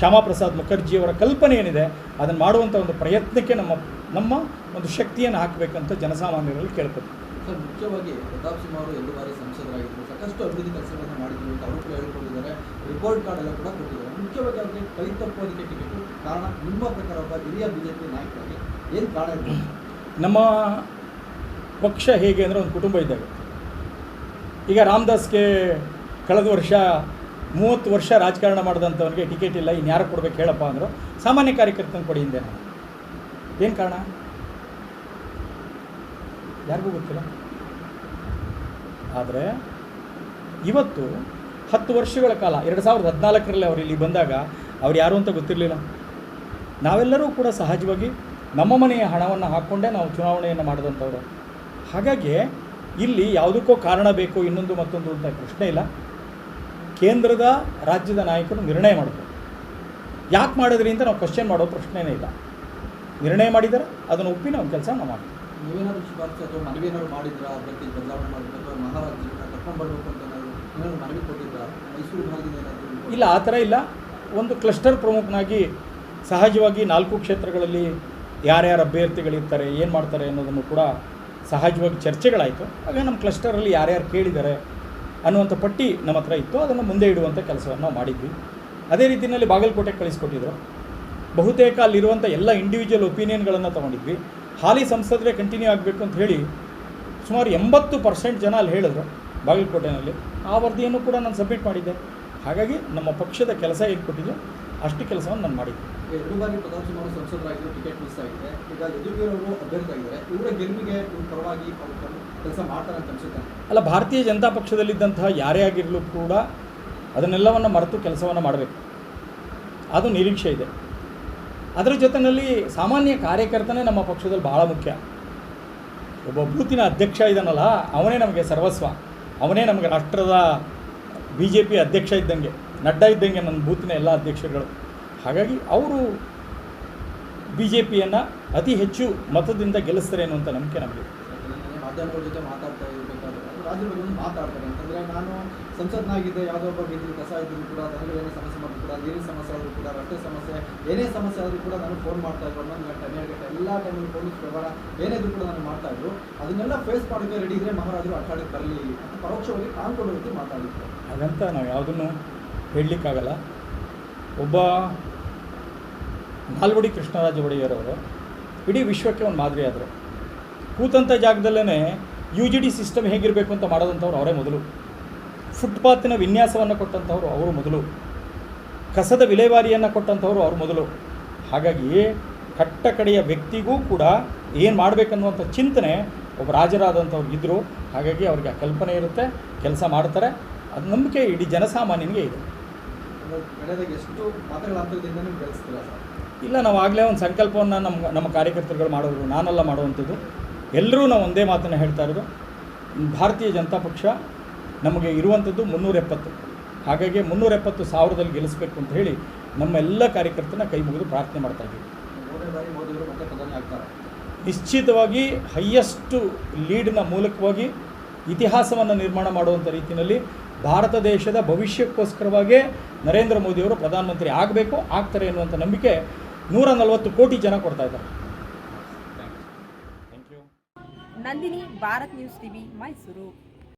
ಶ್ಯಾಮಾಪ್ರಸಾದ್ ಮುಖರ್ಜಿಯವರ ಕಲ್ಪನೆ ಏನಿದೆ ಅದನ್ನು ಮಾಡುವಂಥ ಒಂದು ಪ್ರಯತ್ನಕ್ಕೆ ನಮ್ಮ ನಮ್ಮ ಒಂದು ಶಕ್ತಿಯನ್ನು ಹಾಕಬೇಕಂತ ಜನಸಾಮಾನ್ಯರಲ್ಲಿ ಕೇಳ್ಕೊತೀವಿ. ಸರ್ ಮುಖ್ಯವಾಗಿ ಪ್ರತಾಪ್ ಸಿಂಹ ಅವರು ಎರಡು ಬಾರಿ ಸಂಸದರಾಗಿದ್ದರು ಸಾಕಷ್ಟು ಅಭಿವೃದ್ಧಿ ಕೆಲಸಗಳನ್ನು ಮಾಡಿದ್ರು ಅಂತ ಅವರು ಕೂಡ ಹೇಳ್ಕೊಂಡಿದ್ದಾರೆ ರಿಪೋರ್ಟ್ ಕಾರ್ಡ್ ಎಲ್ಲ ಕೂಡ ಕೊಟ್ಟಿದ್ದಾರೆ. ಮುಖ್ಯವಾಗಿ ಅವರಿಗೆ ಕೈ ತಪ್ಪೋದಕ್ಕೆ ಟಿಕೆಟ್. ಕಾರಣ ನಿಮ್ಮ ಪ್ರಕಾರ ಒಬ್ಬ ಹಿರಿಯ ಬಿಜೆಪಿ ನಾಯಕರಾಗಿ ಏನು ಕಾರಣ ನಮ್ಮ ಪಕ್ಷ ಹೇಗೆ ಅಂದರೆ ಒಂದು ಕುಟುಂಬ ಇದ್ದಾಗ. ಈಗ ರಾಮದಾಸ್ಗೆ ಕಳೆದ ವರ್ಷ ಮೂವತ್ತು ವರ್ಷ ರಾಜಕಾರಣ ಮಾಡಿದಂಥವ್ರಿಗೆ ಟಿಕೆಟ್ ಇಲ್ಲ ಇನ್ಯಾರು ಕೊಡ್ಬೇಕು ಹೇಳಪ್ಪ ಅಂದರು. ಸಾಮಾನ್ಯ ಕಾರ್ಯಕರ್ತನ ಕೊಡಿ ಹಿಂದೆ. ನಾನು ಏನು ಕಾರಣ? ಯಾರಿಗೂ ಗೊತ್ತಿಲ್ಲ. ಆದರೆ ಇವತ್ತು ಹತ್ತು ವರ್ಷಗಳ ಕಾಲ, ಎರಡು ಸಾವಿರದ ಹದಿನಾಲ್ಕರಲ್ಲಿ ಅವರು ಇಲ್ಲಿ ಬಂದಾಗ ಅವ್ರು ಯಾರು ಅಂತ ಗೊತ್ತಿರಲಿಲ್ಲ. ನಾವೆಲ್ಲರೂ ಕೂಡ ಸಹಜವಾಗಿ ನಮ್ಮ ಮನೆಯ ಹಣವನ್ನು ಹಾಕ್ಕೊಂಡೇ ನಾವು ಚುನಾವಣೆಯನ್ನು ಮಾಡಿದಂಥವ್ರು. ಹಾಗಾಗಿ ಇಲ್ಲಿ ಯಾವುದಕ್ಕೋ ಕಾರಣ ಬೇಕು, ಇನ್ನೊಂದು ಮತ್ತೊಂದು ಅಂತ ಪ್ರಶ್ನೆ ಇಲ್ಲ. ಕೇಂದ್ರದ ರಾಜ್ಯದ ನಾಯಕರು ನಿರ್ಣಯ ಮಾಡಬೇಕು ಯಾಕೆ ಮಾಡಿದ್ರಿ ಅಂತ ನಾವು ಕ್ವಶನ್ ಮಾಡೋ ಪ್ರಶ್ನೆನೇ ಇಲ್ಲ. ನಿರ್ಣಯ ಮಾಡಿದ್ದಾರೆ ಅದನ್ನು ಒಪ್ಪಿ ನಾವು ಕೆಲಸ ನಾವು ಮಾಡ್ತೀವಿ. ನೀವೇನಾದರೂ ಶಿಫಾರಸು ಅಥವಾ ಮನವಿ ಏನಾದ್ರು ಅದಕ್ಕೆ ಬದಲಾವಣೆ ಅಥವಾ ಮಹಾರಾಜ್ಯಗಳನ್ನ ಕರ್ಕೊಂಡು ಬರಬೇಕು ಅಂತ ಏನಾದ್ರು ಮನವಿ ಕೊಟ್ಟಿದ್ರಾ? ಮೈಸೂರು ಭಾಗದಿಂದ ಏನಾದ್ರು ಇಲ್ಲ ಆ ಥರ ಇಲ್ಲ. ಒಂದು ಕ್ಲಸ್ಟರ್ ಪ್ರಮುಖನಾಗಿ ಸಹಜವಾಗಿ ನಾಲ್ಕು ಕ್ಷೇತ್ರಗಳಲ್ಲಿ ಯಾರ್ಯಾರು ಅಭ್ಯರ್ಥಿಗಳಿರ್ತಾರೆ ಏನು ಮಾಡ್ತಾರೆ ಅನ್ನೋದನ್ನು ಕೂಡ ಸಹಜವಾಗಿ ಚರ್ಚೆಗಳಾಯಿತು. ಆಗ ನಮ್ಮ ಕ್ಲಸ್ಟರಲ್ಲಿ ಯಾರ್ಯಾರು ಕೇಳಿದ್ದಾರೆ ಅನ್ನುವಂಥ ಪಟ್ಟಿ ನಮ್ಮ ಹತ್ರ ಇತ್ತು. ಅದನ್ನು ಮುಂದೆ ಇಡುವಂಥ ಕೆಲಸವನ್ನು ನಾವು ಮಾಡಿದ್ವಿ. ಅದೇ ರೀತಿಯಲ್ಲಿ ಬಾಗಲಕೋಟೆ ಕಳಿಸ್ಕೊಟ್ಟಿದ್ರು. ಬಹುತೇಕ ಅಲ್ಲಿರುವಂಥ ಎಲ್ಲ ಇಂಡಿವಿಜುವಲ್ ಒಪಿನಿಯನ್ಗಳನ್ನು ತೊಗೊಂಡಿದ್ವಿ. ಹಾಲಿ ಸಂಸದರೇ ಕಂಟಿನ್ಯೂ ಆಗಬೇಕು ಅಂತ ಹೇಳಿ ಸುಮಾರು ಎಂಬತ್ತು ಪರ್ಸೆಂಟ್ ಜನ ಅಲ್ಲಿ ಹೇಳಿದ್ರು ಬಾಗಲಕೋಟೆನಲ್ಲಿ. ಆ ವರದಿಯನ್ನು ಕೂಡ ನಾನು ಸಬ್ಮಿಟ್ ಮಾಡಿದ್ದೆ. ಹಾಗಾಗಿ ನಮ್ಮ ಪಕ್ಷದ ಕೆಲಸ ಏನು ಕೊಟ್ಟಿದ್ದೆ ಅಷ್ಟು ಕೆಲಸವನ್ನು ನಾನು ಮಾಡಿದ್ದೆ. ಎರಡು ಬಾರಿ ಪ್ರಧಾನ ಟಿಕೆಟ್ ಮಿಸ್ ಆಗಿದೆ. ಈಗ ಅಭ್ಯರ್ಥಿ ಆಗಿದ್ದಾರೆ. ಇವರ ಗೆಲುವಿಗೆ ಪರವಾಗಿ ಕೆಲಸ ಮಾಡ್ತಾರೆ ಅಂತ ಅನ್ಸುತ್ತೆ. ಅಲ್ಲ, ಭಾರತೀಯ ಜನತಾ ಪಕ್ಷದಲ್ಲಿದ್ದಂತಹ ಯಾರೇ ಆಗಿರಲು ಕೂಡ ಅದನ್ನೆಲ್ಲವನ್ನು ಮರೆತು ಕೆಲಸವನ್ನು ಮಾಡಬೇಕು. ಅದು ನಿರೀಕ್ಷೆ ಇದೆ. ಅದರ ಜೊತೆಯಲ್ಲಿ ಸಾಮಾನ್ಯ ಕಾರ್ಯಕರ್ತನೇ ನಮ್ಮ ಪಕ್ಷದಲ್ಲಿ ಬಹಳ ಮುಖ್ಯ. ಒಬ್ಬ ಬೂತಿನ ಅಧ್ಯಕ್ಷ ಇದ್ದಾನಲ್ಲ ಅವನೇ ನಮಗೆ ಸರ್ವಸ್ವ. ಅವನೇ ನಮಗೆ ರಾಷ್ಟ್ರದ ಬಿ ಜೆ ಪಿ ಅಧ್ಯಕ್ಷ ಇದ್ದಂಗೆ, ನಡ್ಡಾ ಇದ್ದಂಗೆ ನನ್ನ ಬೂತಿನ ಎಲ್ಲ ಅಧ್ಯಕ್ಷರುಗಳು. ಹಾಗಾಗಿ ಅವರು ಬಿ ಜೆ ಪಿಯನ್ನು ಅತಿ ಹೆಚ್ಚು ಮತದಿಂದ ಗೆಲ್ಲಿಸ್ತಾರೆ ಅನ್ನುವಂಥ ನಂಬಿಕೆ ನಮಗೆ. ಮಾಧ್ಯಮಗಳ ಜೊತೆ ಮಾತಾಡ್ತಾ ಇರಬೇಕಾದ್ರೆ ರಾಜ್ಯದ ಬಗ್ಗೆ ಒಂದು ಮಾತಾಡ್ತಾರೆ. ಅಂತಂದ್ರೆ ನಾನು ಸಂಸತ್ನಾಗಿದ್ದೆ ಯಾವುದೋ ಒಬ್ಬ ಬೀದಿಲಿ ಕಸ ಇದ್ದರೂ ಕೂಡ ನನಗೆ ಏನೇ ಸಮಸ್ಯೆ ಮಾಡಿದ್ರು ಕೂಡ ನೀರಿನ ಸಮಸ್ಯೆ ಆದರೂ ಕೂಡ ರಸ್ತೆ ಸಮಸ್ಯೆ ಏನೇ ಸಮಸ್ಯೆ ಆದರೂ ಕೂಡ ನಾನು ಫೋನ್ ಮಾಡ್ತಾ ಇದ್ರು. ಹನ್ನೊಂದು ಗಂಟೆ ಹನ್ನೆರಡು ಗಂಟೆ ಎಲ್ಲ ಟೈಮಲ್ಲಿ ಪೊಲೀಸ್ ವ್ಯವಹಾರ ಏನೇ ಇದ್ರೂ ಕೂಡ ನಾನು ಮಾಡ್ತಾ ಇದ್ರು. ಅದನ್ನೆಲ್ಲ ಫೇಸ್ ಮಾಡೋಕ್ಕೆ ರೆಡಿ ಇದ್ರೆ ಮಹಾರಾಜರು ಆಟಾಡಕ್ಕೆ ಬರಲಿ ಅಂತ ಪರೋಕ್ಷವಾಗಿ ಕಾಣ್ಕೊಂಡು ರೀತಿ ಮಾತಾಡಿದ್ರು. ಹಾಗಂತ ನಾವು ಯಾವುದನ್ನು ಹೇಳಲಿಕ್ಕಾಗಲ್ಲ. ಒಬ್ಬ ನಾಲ್ವಡಿ ಕೃಷ್ಣರಾಜ ಒಡೆಯರವರು ಇಡೀ ವಿಶ್ವಕ್ಕೆ ಒಂದು ಮಾದರಿ ಆದರು. ಕೂತಂಥ ಜಾಗದಲ್ಲೇ ಯು ಜಿ ಡಿ ಸಿಸ್ಟಮ್ ಹೇಗಿರಬೇಕು ಅಂತ ಮಾಡೋದಂಥವ್ರು ಅವರೇ ಮೊದಲು. ಫುಟ್ಪಾತಿನ ವಿನ್ಯಾಸವನ್ನು ಕೊಟ್ಟಂಥವ್ರು ಅವರು ಮೊದಲು. ಕಸದ ವಿಲೇವಾರಿಯನ್ನು ಕೊಟ್ಟಂಥವ್ರು ಅವರು ಮೊದಲು. ಹಾಗಾಗಿ ಕಟ್ಟ ಕಡೆಯ ವ್ಯಕ್ತಿಗೂ ಕೂಡ ಏನು ಮಾಡಬೇಕನ್ನುವಂಥ ಚಿಂತನೆ ಒಬ್ಬ ರಾಜರಾದಂಥವ್ರು ಇದ್ದರು ಹಾಗಾಗಿ ಅವ್ರಿಗೆ ಆ ಕಲ್ಪನೆ ಇರುತ್ತೆ, ಕೆಲಸ ಮಾಡ್ತಾರೆ. ಅದು ನಂಬಿಕೆ ಇಡೀ ಜನಸಾಮಾನ್ಯನಿಗೆ ಇದೆ. ಎಷ್ಟು ಇಲ್ಲ ನಾವು ಆಗಲೇ ಒಂದು ಸಂಕಲ್ಪವನ್ನು ನಮ್ಮ ನಮ್ಮ ಕಾರ್ಯಕರ್ತರುಗಳು ಮಾಡೋರು ನಾನೆಲ್ಲ ಮಾಡುವಂಥದ್ದು. ಎಲ್ಲರೂ ನಾವು ಒಂದೇ ಮಾತನ್ನು ಹೇಳ್ತಾ ಇರೋದು ಭಾರತೀಯ ಜನತಾ ಪಕ್ಷ ನಮಗೆ ಇರುವಂಥದ್ದು ಮುನ್ನೂರ ಎಪ್ಪತ್ತು ಹಾಗಾಗಿ ಮುನ್ನೂರ ಎಪ್ಪತ್ತು ಸಾವಿರದಲ್ಲಿ ಗೆಲ್ಲಿಸಬೇಕು ಅಂತ ಹೇಳಿ ನಮ್ಮ ಎಲ್ಲ ಕಾರ್ಯಕರ್ತನ ಕೈ ಮುಗಿದು ಪ್ರಾರ್ಥನೆ ಮಾಡ್ತಾ ಇದ್ದೀವಿ. ನಿಶ್ಚಿತವಾಗಿ ಹೈಯೆಸ್ಟು ಲೀಡ್ನ ಮೂಲಕವಾಗಿ ಇತಿಹಾಸವನ್ನು ನಿರ್ಮಾಣ ಮಾಡುವಂಥ ರೀತಿಯಲ್ಲಿ ಭಾರತ ದೇಶದ ಭವಿಷ್ಯಕ್ಕೋಸ್ಕರವಾಗೇ ನರೇಂದ್ರ ಮೋದಿಯವರು ಪ್ರಧಾನಮಂತ್ರಿ ಆಗಬೇಕು ಆಗ್ತಾರೆ ಎನ್ನುವಂಥ ನಂಬಿಕೆ ನೂರ ನಲವತ್ತು ಕೋಟಿ ಜನ ಕೊಡ್ತಾ ಇದ್ದಾರೆ. Thank you Nandini Bharat news TV Mysuru.